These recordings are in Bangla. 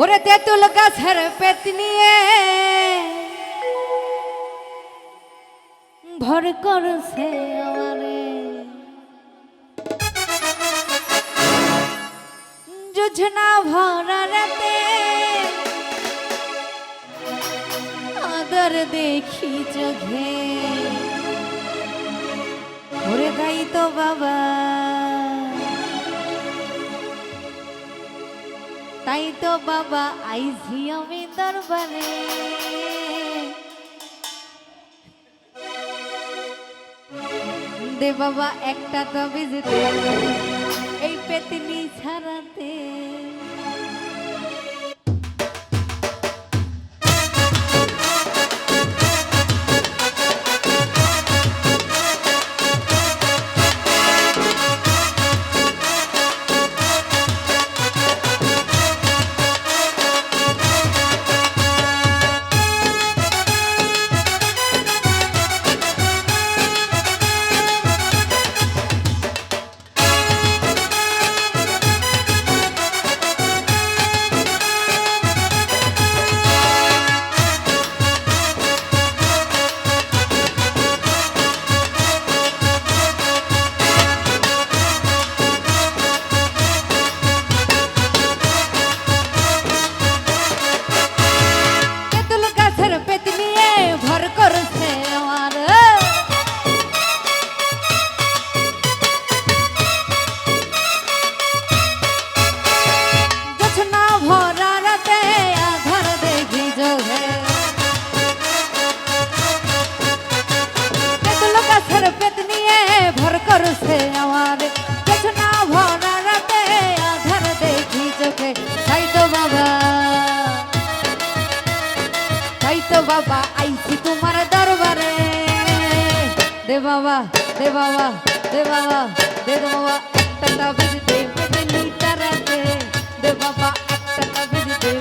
ওরে তেঁতুল গাছের পেত নিয়ে। ভর করছে আমারে। যোজনা ভরা রাতে আদর দেখি চোখে। ওরে তাই তো বাবা তাই তো বাবা আইছি আমি দরবারে। দে বাবা একটা তবে যেতে। এই পেতনি ছাড়াতে। করছে আমার জোছনা ভরা রাতে আধার দেখি চোখে। তাই তো বাবা, তাই তো বাবা, আইছি তোমার দরবারে। দে বাবা দে বাবা দে বাবা দে বাবা, একটা তাবিজ দে পেতনি তারাতে দে বাবা, একটা তাবিজ দে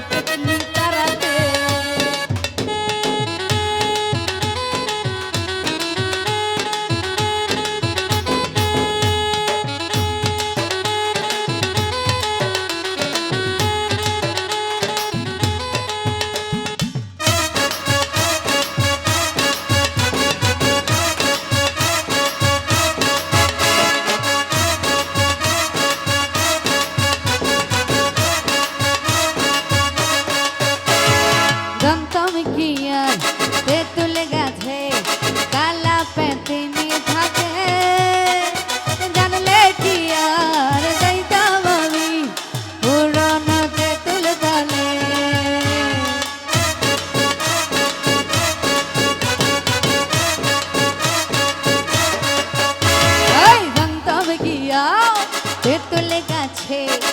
Take.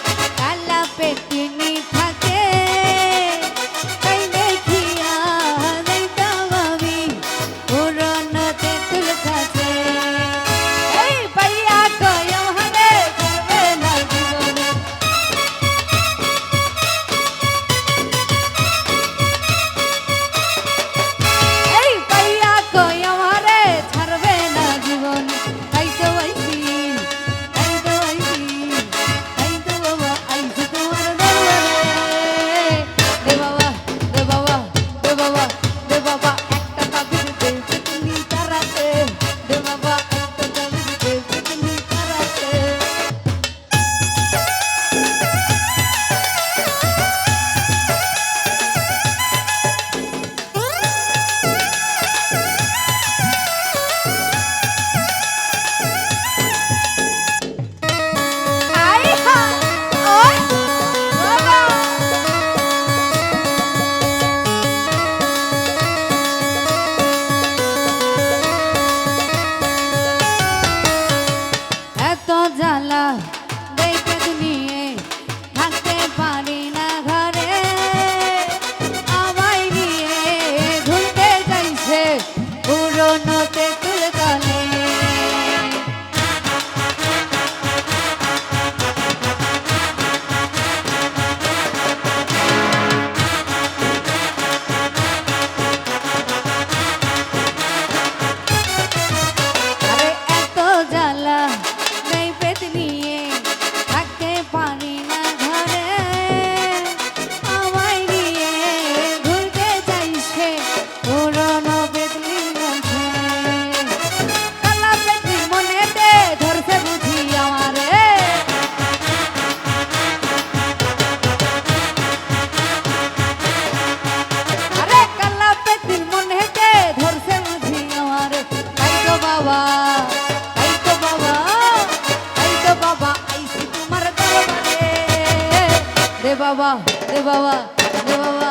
বাবা দে বাবা দে বাবা।